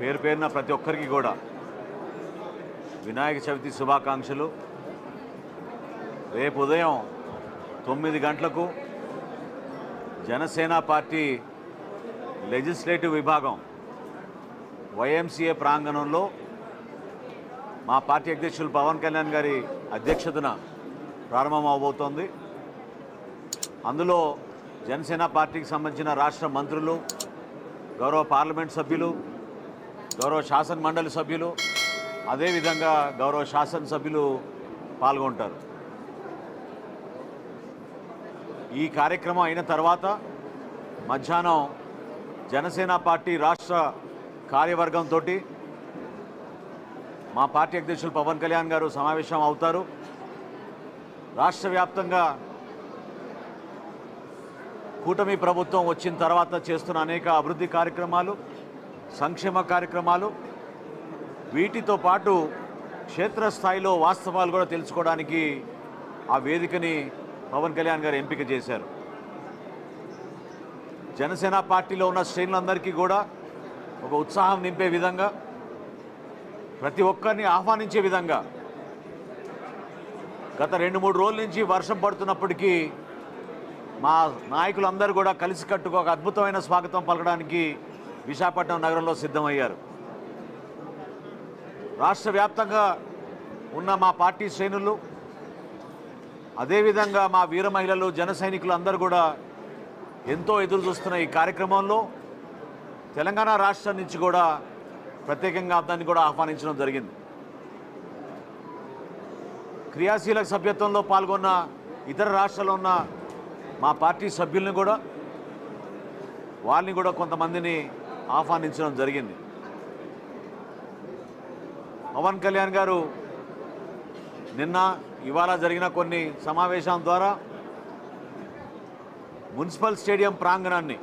పేరు పేరున ప్రతి ఒక్కరికి కూడా వినాయక చవితి శుభాకాంక్షలు. రేపు ఉదయం తొమ్మిది గంటలకు జనసేన పార్టీ లెజిస్లేటివ్ విభాగం వైఎంసీఏ ప్రాంగణంలో మా పార్టీ అధ్యక్షులు పవన్ కళ్యాణ్ గారి అధ్యక్షతన ప్రారంభం అవబోతోంది. అందులో జనసేన పార్టీకి సంబంధించిన రాష్ట్ర మంత్రులు గౌరవ పార్లమెంట్ సభ్యులు గౌరవ శాసన మండలి సభ్యులు అదేవిధంగా గౌరవ శాసనసభ్యులు పాల్గొంటారు. ఈ కార్యక్రమం అయిన తర్వాత మధ్యాహ్నం జనసేన పార్టీ రాష్ట్ర కార్యవర్గంతో మా పార్టీ అధ్యక్షులు పవన్ కళ్యాణ్ గారు సమావేశం అవుతారు. రాష్ట్ర వ్యాప్తంగా కూటమి ప్రభుత్వం వచ్చిన తర్వాత చేస్తున్న అనేక అభివృద్ధి కార్యక్రమాలు సంక్షేమ కార్యక్రమాలు వీటితో పాటు క్షేత్రస్థాయిలో వాస్తవాలు కూడా తెలుసుకోవడానికి ఆ వేదికని పవన్ కళ్యాణ్ గారు ఎంపిక చేశారు. జనసేన పార్టీలో ఉన్న శ్రేణులందరికీ కూడా ఒక ఉత్సాహం నింపే విధంగా ప్రతి ఒక్కరిని ఆహ్వానించే విధంగా గత రెండు మూడు రోజుల నుంచి వర్షం పడుతున్నప్పటికీ మా నాయకులందరూ కూడా కలిసికట్టుగా ఒక అద్భుతమైన స్వాగతం పలకడానికి విశాఖపట్నం నగరంలో సిద్ధమయ్యారు. రాష్ట్ర వ్యాప్తంగా ఉన్న మా పార్టీ శ్రేణులు అదేవిధంగా మా వీర మహిళలు జన సైనికులు అందరూ కూడా ఎంతో ఎదురు చూస్తున్న ఈ కార్యక్రమంలో తెలంగాణ రాష్ట్రం నుంచి కూడా ప్రత్యేకంగా దాన్ని కూడా ఆహ్వానించడం జరిగింది. క్రియాశీలక సభ్యత్వంలో పాల్గొన్న ఇతర రాష్ట్రాల్లో ఉన్న మా పార్టీ సభ్యుల్ని కూడా వాళ్ళని కూడా కొంతమందిని ఆహ్వానించడం జరిగింది. పవన్ కళ్యాణ్ గారు నిన్న ఇవాళ జరిగిన కొన్ని సమావేశాల ద్వారా మున్సిపల్ స్టేడియం ప్రాంగణాన్ని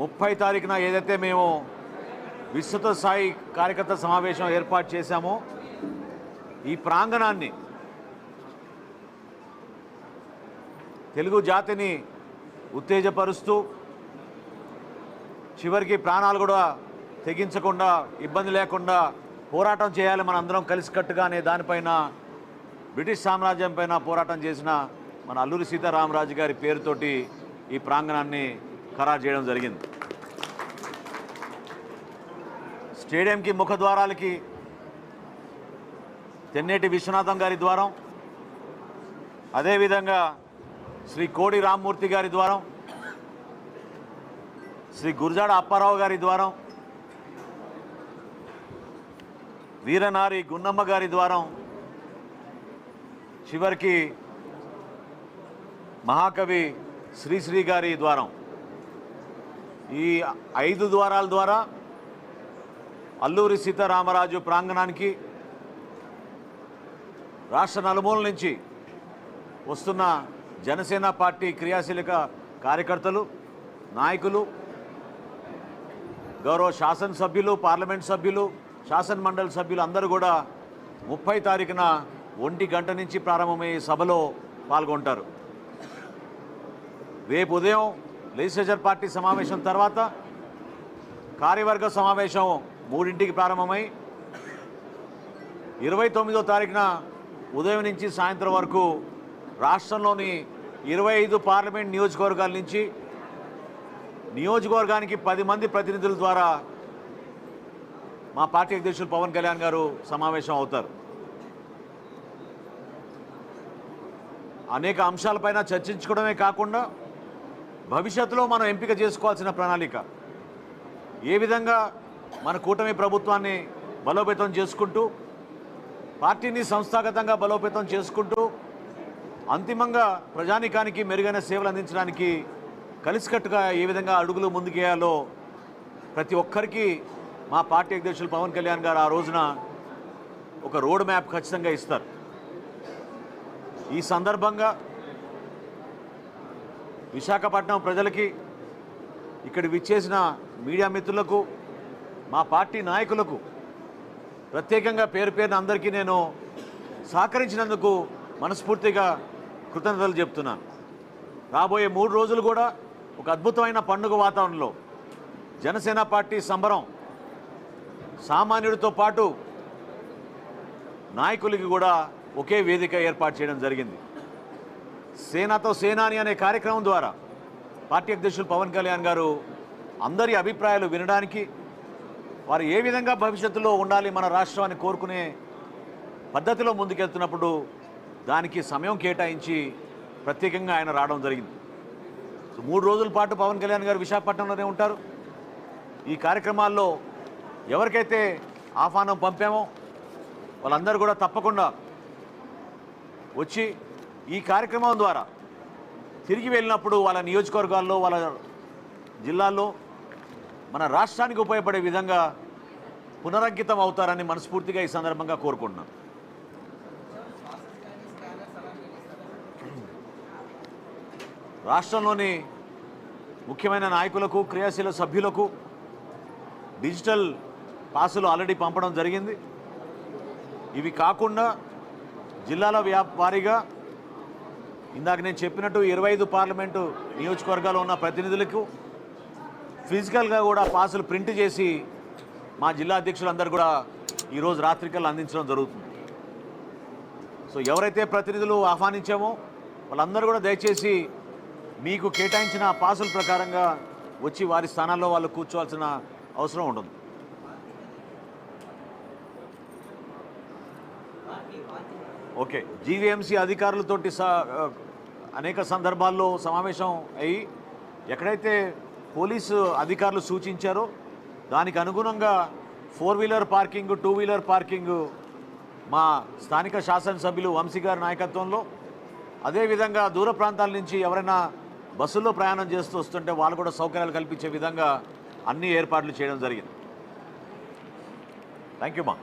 ముప్పై తారీఖున ఏదైతే మేము విస్తృత స్థాయి కార్యకర్త సమావేశం ఏర్పాటు చేశామో ఈ ప్రాంగణాన్ని తెలుగు జాతిని ఉత్తేజపరుస్తూ చివరికి ప్రాణాలు కూడా తెగించకుండా ఇబ్బంది లేకుండా పోరాటం చేయాలి మన అందరం కలిసికట్టుగా అనే దానిపైన బ్రిటిష్ సామ్రాజ్యం పైన పోరాటం చేసిన మన అల్లూరి సీతారామరాజు గారి పేరుతోటి ఈ ప్రాంగణాన్ని ఖరారు చేయడం జరిగింది. స్టేడియంకి ముఖద్వారాలకి తెన్నేటి విశ్వనాథం గారి ద్వారం అదేవిధంగా శ్రీ కోడి రామ్మూర్తి గారి ద్వారం శ్రీ గురజాడ అప్పారావు గారి ద్వారం వీరనారి గున్నమ్మ గారి ద్వారం చివరికి మహాకవి శ్రీశ్రీ గారి ద్వారం. ఈ ఐదు ద్వారాల ద్వారా అల్లూరి సీతారామరాజు ప్రాంగణానికి రాష్ట్ర నలుమూల నుంచి వస్తున్న జనసేన పార్టీ క్రియాశీలక కార్యకర్తలు నాయకులు గౌరవ శాసనసభ్యులు పార్లమెంట్ సభ్యులు శాసన మండలి సభ్యులు అందరూ కూడా ముప్పై తారీఖున ఒంటి గంట నుంచి ప్రారంభమయ్యే సభలో పాల్గొంటారు. రేపు ఉదయం లెజిస్లేచర్ పార్టీ సమావేశం తర్వాత కార్యవర్గ సమావేశం మూడింటికి ప్రారంభమై ఇరవై తొమ్మిదో తారీఖున ఉదయం నుంచి సాయంత్రం వరకు రాష్ట్రంలోని ఇరవై ఐదు పార్లమెంట్ నియోజకవర్గాల నుంచి నియోజకవర్గానికి పది మంది ప్రతినిధుల ద్వారా మా పార్టీ అధ్యక్షులు పవన్ కళ్యాణ్ గారు సమావేశం అవుతారు. అనేక అంశాలపైన చర్చించుకోవడమే కాకుండా భవిష్యత్తులో మనం ఎంపిక చేసుకోవాల్సిన ప్రణాళిక. ఏ విధంగా మన కూటమి ప్రభుత్వాన్ని బలోపేతం చేసుకుంటూ పార్టీని సంస్థాగతంగా బలోపేతం చేసుకుంటూ అంతిమంగా ప్రజానికానికి మెరుగైన సేవలు అందించడానికి కలిసికట్టుగా ఏ విధంగా అడుగులు ముందుకేయాలో ప్రతి ఒక్కరికి మా పార్టీ అధ్యక్షులు పవన్ కళ్యాణ్ గారు ఆ రోజున ఒక రోడ్ మ్యాప్ ఖచ్చితంగా ఇస్తారు. ఈ సందర్భంగా విశాఖపట్నం ప్రజలకి ఇక్కడ విచ్చేసిన మీడియా మిత్రులకు మా పార్టీ నాయకులకు ప్రత్యేకంగా పేరు పేరున అందరికీ నేను సహకరించినందుకు మనస్ఫూర్తిగా కృతజ్ఞతలు చెప్తున్నాను. రాబోయే మూడు రోజులు కూడా ఒక అద్భుతమైన పండుగ వాతావరణంలో జనసేన పార్టీ సంబరం సామాన్యుడితో పాటు నాయకులకి కూడా ఒకే వేదిక ఏర్పాటు చేయడం జరిగింది. సేనాతో సేనాని అనే కార్యక్రమం ద్వారా పార్టీ అధ్యక్షులు పవన్ కళ్యాణ్ గారు అందరి అభిప్రాయాలు వినడానికి వారు ఏ విధంగా భవిష్యత్తులో ఉండాలి మన రాష్ట్రాన్ని కోరుకునే పద్ధతిలో ముందుకెళ్తున్నప్పుడు దానికి సమయం కేటాయించి ప్రత్యేకంగా ఆయన రావడం జరిగింది. మూడు రోజుల పాటు పవన్ కళ్యాణ్ గారు విశాఖపట్నంలోనే ఉంటారు. ఈ కార్యక్రమాల్లో ఎవరికైతే ఆహ్వానం పంపామో వాళ్ళందరూ కూడా తప్పకుండా వచ్చి ఈ కార్యక్రమం ద్వారా తిరిగి వెళ్ళినప్పుడు వాళ్ళ నియోజకవర్గాల్లో వాళ్ళ జిల్లాల్లో మన రాష్ట్రానికి ఉపయోగపడే విధంగా పునరంకితం అవుతారని మనస్ఫూర్తిగా ఈ సందర్భంగా కోరుకుంటున్నాను రాష్ట్రంలోని ముఖ్యమైన నాయకులకు క్రియాశీల సభ్యులకు డిజిటల్ పాసులు ఆల్రెడీ పంపడం జరిగింది. ఇవి కాకుండా జిల్లాల వ్యాపారిగా ఇందాక నేను చెప్పినట్టు ఇరవై ఐదు పార్లమెంటు నియోజకవర్గాల్లో ఉన్న ప్రతినిధులకు ఫిజికల్గా కూడా పాసులు ప్రింట్ చేసి మా జిల్లా అధ్యక్షులందరూ కూడా ఈరోజు రాత్రికల్లా అందించడం జరుగుతుంది. సో ఎవరైతే ప్రతినిధులు ఆహ్వానించామో వాళ్ళందరూ కూడా దయచేసి మీకు కేటాయించిన పాసుల ప్రకారంగా వచ్చి వారి స్థానాల్లో వాళ్ళు కూర్చోవాల్సిన అవసరం ఉంటుంది ఓకే. జీవీఎంసీ అధికారులతోటి స అనేక సందర్భాల్లో సమావేశం అయ్యి ఎక్కడైతే పోలీసు అధికారులు సూచించారో దానికి అనుగుణంగా four wheeler parking two wheeler parking మా స్థానిక శాసనసభ్యులు వంశీ గారి నాయకత్వంలో అదేవిధంగా దూర ప్రాంతాల నుంచి ఎవరైనా బస్సుల్లో ప్రయాణం చేస్తూ వస్తుంటే వాళ్ళు కూడా సౌకర్యాలు కల్పించే విధంగా అన్ని ఏర్పాట్లు చేయడం జరిగింది. థ్యాంక్ యూ మా